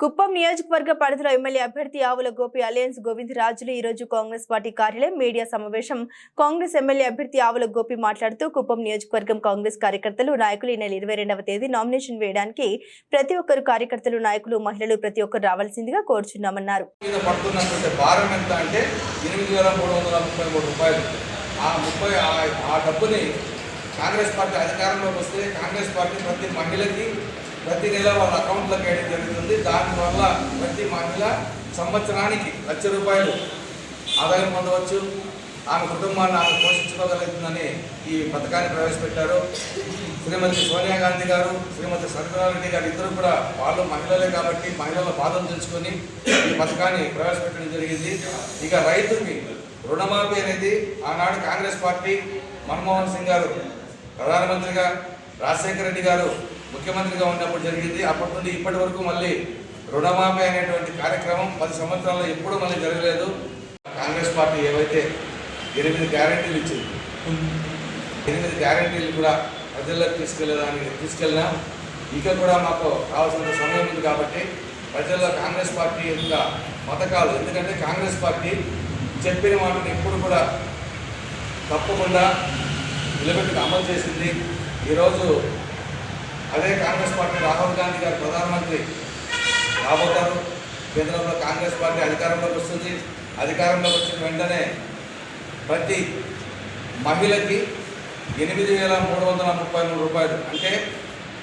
కుప్పం నియోజకవర్గ పరిధిలో ఎమ్మెల్యే అభ్యర్థి ఆవుల గోపి అలయన్స్ గోవింద్ రాజులు ఈరోజు కాంగ్రెస్ పార్టీ కార్యాలయం మీడియా సమావేశం. కాంగ్రెస్ ఎమ్మెల్యే అభ్యర్థి ఆవుల గోపి మాట్లాడుతూ కుప్పం నియోజకవర్గం కాంగ్రెస్ కార్యకర్తలు నాయకులు ఈ నెల ఇరవై రెండవ తేదీ నామినేషన్ వేయడానికి ప్రతి ఒక్కరు కార్యకర్తలు నాయకులు మహిళలు ప్రతి ఒక్కరు రావాల్సిందిగా కోరుచున్నామన్నారు. కాంగ్రెస్ పార్టీ అధికారంలోకి వస్తే కాంగ్రెస్ పార్టీ ప్రతి మహిళకి ప్రతి నెల వాళ్ళ అకౌంట్లోకి వేయడం జరుగుతుంది. దానివల్ల ప్రతి మహిళ సంవత్సరానికి లక్ష రూపాయలు ఆదాయం పొందవచ్చు. ఆమె కుటుంబాన్ని ఆమె పోషించుకోగలుగుతుందని ఈ పథకాన్ని ప్రవేశపెట్టారు. శ్రీమతి సోనియా గాంధీ గారు శ్రీమతి సత్యనారాయణ గారు ఇద్దరు కూడా వాళ్ళు మహిళలే కాబట్టి మహిళల బాధలు తెలుసుకొని ఈ పథకాన్ని ప్రవేశపెట్టడం జరిగింది. ఇక రైతుకి రుణమాఫీ అనేది ఆనాడు కాంగ్రెస్ పార్టీ మన్మోహన్ సింగ్ గారు ప్రధానమంత్రిగా రాజశేఖర రెడ్డి గారు ముఖ్యమంత్రిగా ఉన్నప్పుడు జరిగింది. అప్పటి నుండి ఇప్పటి వరకు మళ్ళీ రుణమాఫీ అనేటువంటి కార్యక్రమం పది సంవత్సరాల్లో ఎప్పుడూ మళ్ళీ జరగలేదు. కాంగ్రెస్ పార్టీ ఏవైతే ఎనిమిది గ్యారెంటీలు ఇచ్చింది ఎనిమిది గ్యారెంటీలు కూడా ప్రజల్లోకి తీసుకెళ్ళడానికి తీసుకెళ్ళినా ఇక కూడా మాకు కావాల్సిన సమయం ఉంది కాబట్టి ప్రజల్లో కాంగ్రెస్ పార్టీ యొక్క పథకాలు ఎందుకంటే కాంగ్రెస్ పార్టీ చెప్పిన మాటను ఎప్పుడు కూడా తప్పకుండా నిలబెట్టుకు అమలు చేసింది. ఈరోజు అదే కాంగ్రెస్ పార్టీ రాహుల్ గాంధీ గారు ప్రధానమంత్రి రాబోతారు. కేంద్రంలో కాంగ్రెస్ పార్టీ అధికారంలోకి వస్తుంది. అధికారంలోకి వచ్చిన వెంటనే ప్రతి మహిళకి ఎనిమిది వేల మూడు వందల ముప్పై మూడు రూపాయలు. అంటే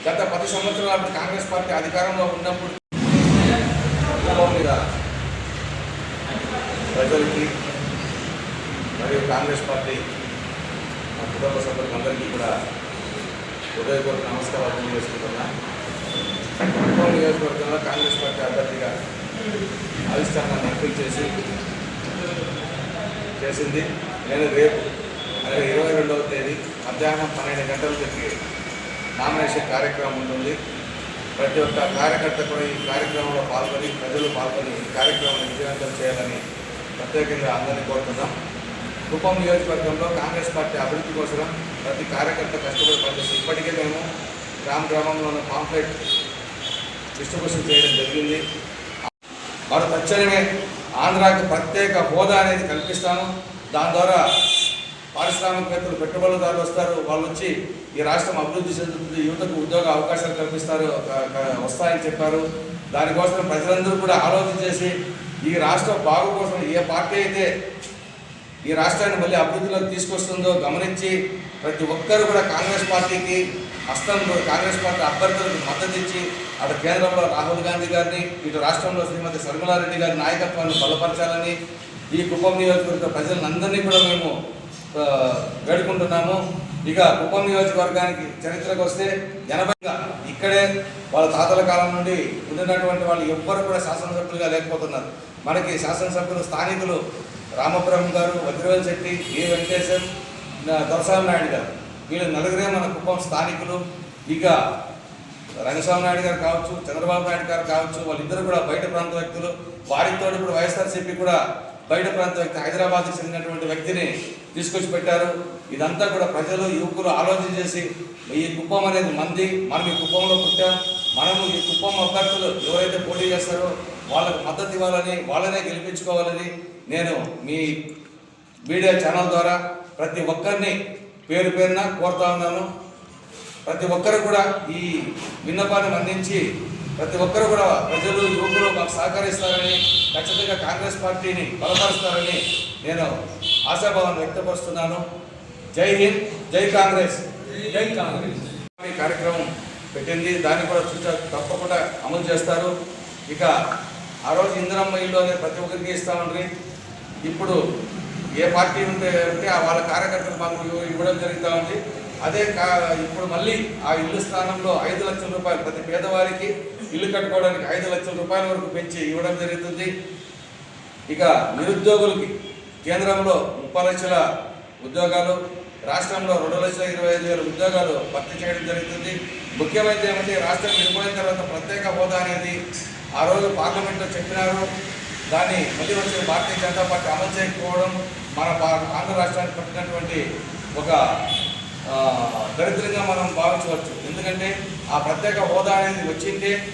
గత పది సంవత్సరాల కాంగ్రెస్ పార్టీ అధికారంలో ఉన్నప్పుడు కుటుంబం మీద ప్రజలకి మరియు కాంగ్రెస్ పార్టీ కుటుంబ సభ్యులందరికీ కూడా హృదయపూర్వక నమస్కారాలు తెలియజేసుకుంటున్నా కుప్పం నియోజకవర్గంలో కాంగ్రెస్ పార్టీ అభ్యర్థిగా అధిష్టానాన్ని ఎంపిక చేసి చేసింది. నేను రేపు అలాగే ఇరవై రెండవ తేదీ మధ్యాహ్నం పన్నెండు గంటల దగ్గర నామినేషన్ కార్యక్రమం ఉంటుంది. ప్రతి ఒక్క కార్యకర్త కూడా ఈ కార్యక్రమంలో పాల్గొని ప్రజలు పాల్గొని ఈ కార్యక్రమాన్ని విజయవంతం చేయాలని ప్రత్యేకంగా అందరినీ కోరుతున్నాం కుప్పం నియోజకవర్గంలో కాంగ్రెస్ పార్టీ అభివృద్ధి కోసం ప్రతి కార్యకర్త కష్టపడి పనిచేస్తుంది ఇప్పటికే మేము గ్రామ గ్రామంలోని పాంప్లెట్ డిస్ట్రిబ్యూషన్ చేయడం జరిగింది. వారు తక్షణమే ఆంధ్రాకి ప్రత్యేక హోదా అనేది కల్పిస్తాము. దాని ద్వారా పారిశ్రామికవేత్తలు పెట్టుబడిదారులు వస్తారు. వాళ్ళు వచ్చి ఈ రాష్ట్రం అభివృద్ధి చెందుతుంది యువతకు ఉద్యోగ అవకాశాలు కల్పిస్తారు వస్తాయని చెప్పారు. దానికోసం ప్రజలందరూ కూడా ఆలోచన చేసి ఈ రాష్ట్ర బాగు కోసం ఏ పార్టీ అయితే ఈ రాష్ట్రాన్ని మళ్ళీ అభివృద్ధిలోకి తీసుకొస్తుందో గమనించి ప్రతి ఒక్కరు కూడా కాంగ్రెస్ పార్టీకి హస్తంలో కాంగ్రెస్ పార్టీ అభ్యర్థులకు మద్దతు ఇచ్చి అటు కేంద్రంలో రాహుల్ గాంధీ గారిని ఇటు రాష్ట్రంలో శ్రీమతి శర్మలారెడ్డి గారి నాయకత్వాన్ని బలపరచాలని ఈ కుప్పం నియోజకవర్గ ప్రజలందరినీ కూడా మేము ఆ, వేడుకుంటున్నాము. ఇక కుప్పం నియోజకవర్గానికి చరిత్రకు వస్తే ఎనభైగా ఇక్కడే వాళ్ళ తాతల కాలం నుండి ఉండినటువంటి వాళ్ళు ఎవ్వరు కూడా శాసనసభ్యులుగా లేకపోతున్నారు. మనకి శాసనసభ్యులు స్థానికులు రామపురం గారు వజ్రవేల్ శెట్టి ఏ వెంకటేశం నా- దొరస్వామి నాయుడు గారు. వీళ్ళు నలుగురే మన కుప్పం స్థానికులు. ఇక రంగస్వామి నాయుడు గారు కావచ్చు చంద్రబాబు నాయుడు గారు కావచ్చు వాళ్ళిద్దరు కూడా బయట ప్రాంత వ్యక్తులు. వారితో ఇప్పుడు వైఎస్ఆర్సీపీ కూడా బయట ప్రాంత వ్యక్తి హైదరాబాద్కి చెందినటువంటి వ్యక్తిని తీసుకొచ్చి పెట్టారు. ఇదంతా కూడా ప్రజలు యువకులు ఆలోచన చేసి ఈ కుప్పం అనేది మంది మనం ఈ కుప్పంలో పుట్టాం. మనము ఈ కుప్పం అభ్యర్థులు ఎవరైతే పోటీ చేస్తారో వాళ్ళకు మద్దతు ఇవ్వాలని వాళ్ళనే గెలిపించుకోవాలని నేను మీ మీడియా ఛానల్ ద్వారా ప్రతి ఒక్కరిని పేరు పేరున కోరుతా ఉన్నాను. ప్రతి ఒక్కరు కూడా ఈ విన్నపాన్ని అందించి ప్రతి ఒక్కరు కూడా ప్రజలు యువకులు మాకు సహకరిస్తారని ఖచ్చితంగా కాంగ్రెస్ పార్టీని బలపరుస్తారని నేను ఆశాభావాన్ని వ్యక్తపరుస్తున్నాను. జై హింద్ జై కాంగ్రెస్. జై కాంగ్రెస్. ఈ కార్యక్రమం పెట్టింది దాన్ని కూడా చూసా తప్పకుండా అమలు చేస్తారు. ఇక ఆ రోజు ఇందిరమ్మ ఇల్లు అనేది ప్రతి ఒక్కరికి ఇస్తామండి ఇప్పుడు ఏ పార్టీ ఉంటే అంటే వాళ్ళ కార్యకర్తలు మాకు ఇవ్వడం జరుగుతూ ఉంది. అదే కా ఇప్పుడు మళ్ళీ ఆ ఇల్లు స్థానంలో ఐదు లక్షల రూపాయలు ప్రతి పేదవారికి ఇల్లు కట్టుకోవడానికి ఐదు లక్షల రూపాయల వరకు పెంచి ఇవ్వడం జరుగుతుంది. ఇక నిరుద్యోగులకి కేంద్రంలో ముప్పై లక్షల ఉద్యోగాలు రాష్ట్రంలో రెండు లక్షల ఇరవై ఐదు వేల ఉద్యోగాలు భర్తీ చేయడం జరుగుతుంది. ముఖ్యమైనది ఏమంటే రాష్ట్రం విడిపోయిన తర్వాత ప్రత్యేక హోదా అనేది ఆ రోజు పార్లమెంట్లో చెప్పినారు. దాన్ని మళ్ళీ వచ్చిన భారతీయ జనతా పార్టీ అమలు చేయకపోవడం మన భా- ఆంధ్ర రాష్ట్రానికి పట్టినటువంటి ఒక దరిద్రంగా మనం భావించవచ్చు. ఎందుకంటే ఆ ప్రత్యేక హోదా అనేది వచ్చింటే